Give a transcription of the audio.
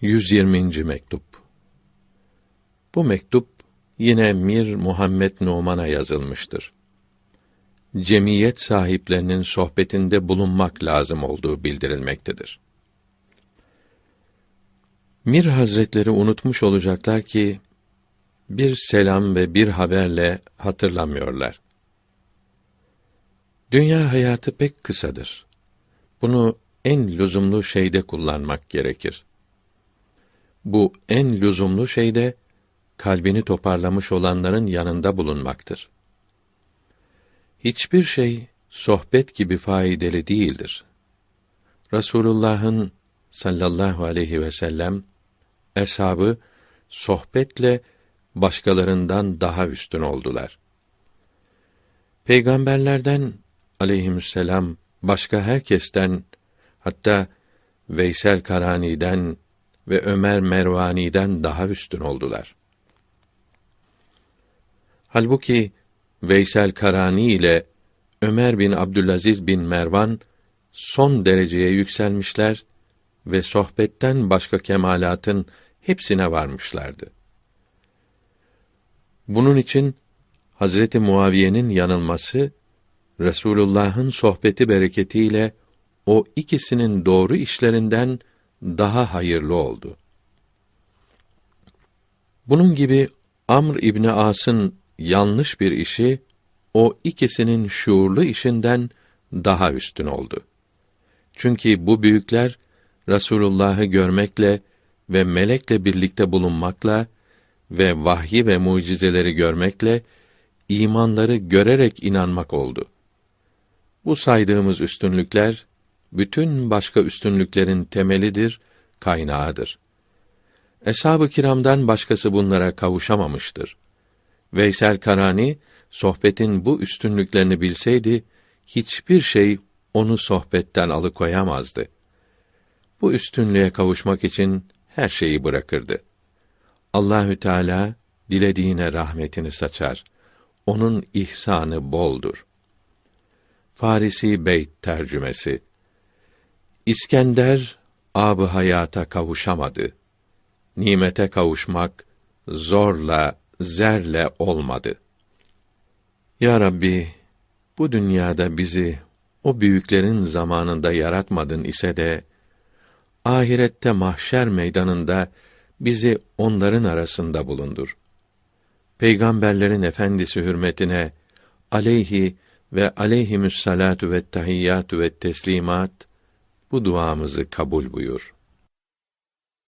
120. mektup. Bu mektup yine Mir Muhammed Numan'a yazılmıştır. Cemiyet sahiplerinin sohbetinde bulunmak lazım olduğu bildirilmektedir. Mir Hazretleri unutmuş olacaklar ki bir selam ve bir haberle hatırlamıyorlar. Dünya hayatı pek kısadır. Bunu en lüzumlu şeyde kullanmak gerekir. Bu en lüzumlu şey de kalbini toparlamış olanların yanında bulunmaktır. Hiçbir şey sohbet gibi faydalı değildir. Rasulullah'ın sallallahu aleyhi ve sellem eshabı sohbetle başkalarından daha üstün oldular. Peygamberlerden aleyhisselam başka herkesten hatta Veysel Karani'den ve Ömer Mervani'den daha üstün oldular. Halbuki Veysel Karani ile Ömer bin Abdülaziz bin Mervan son dereceye yükselmişler ve sohbetten başka kemalatın hepsine varmışlardı. Bunun için Hazreti Muaviye'nin yanılması Resulullah'ın sohbeti bereketiyle o ikisinin doğru işlerinden daha hayırlı oldu. Bunun gibi Amr İbni As'ın yanlış bir işi o ikisinin şuurlu işinden daha üstün oldu. Çünkü bu büyükler Rasulullah'ı görmekle ve melekle birlikte bulunmakla ve vahyi ve mucizeleri görmekle imanları görerek inanmak oldu. Bu saydığımız üstünlükler bütün başka üstünlüklerin temelidir, kaynağıdır. Eshab-ı kiramdan başkası bunlara kavuşamamıştır. Veysel Karani sohbetin bu üstünlüklerini bilseydi hiçbir şey onu sohbetten alıkoyamazdı. Bu üstünlüğe kavuşmak için her şeyi bırakırdı. Allahü Teala dilediğine rahmetini saçar. Onun ihsanı boldur. Farisi Beyt tercümesi İskender abı hayata kavuşamadı. Nimete kavuşmak zorla, zerle olmadı. Ya Rabbi, bu dünyada bizi o büyüklerin zamanında yaratmadın ise de ahirette mahşer meydanında bizi onların arasında bulundur. Peygamberlerin efendisi hürmetine aleyhi ve aleyhimüssalatu ve tahiyyatü ve teslimat bu duamızı kabul buyur.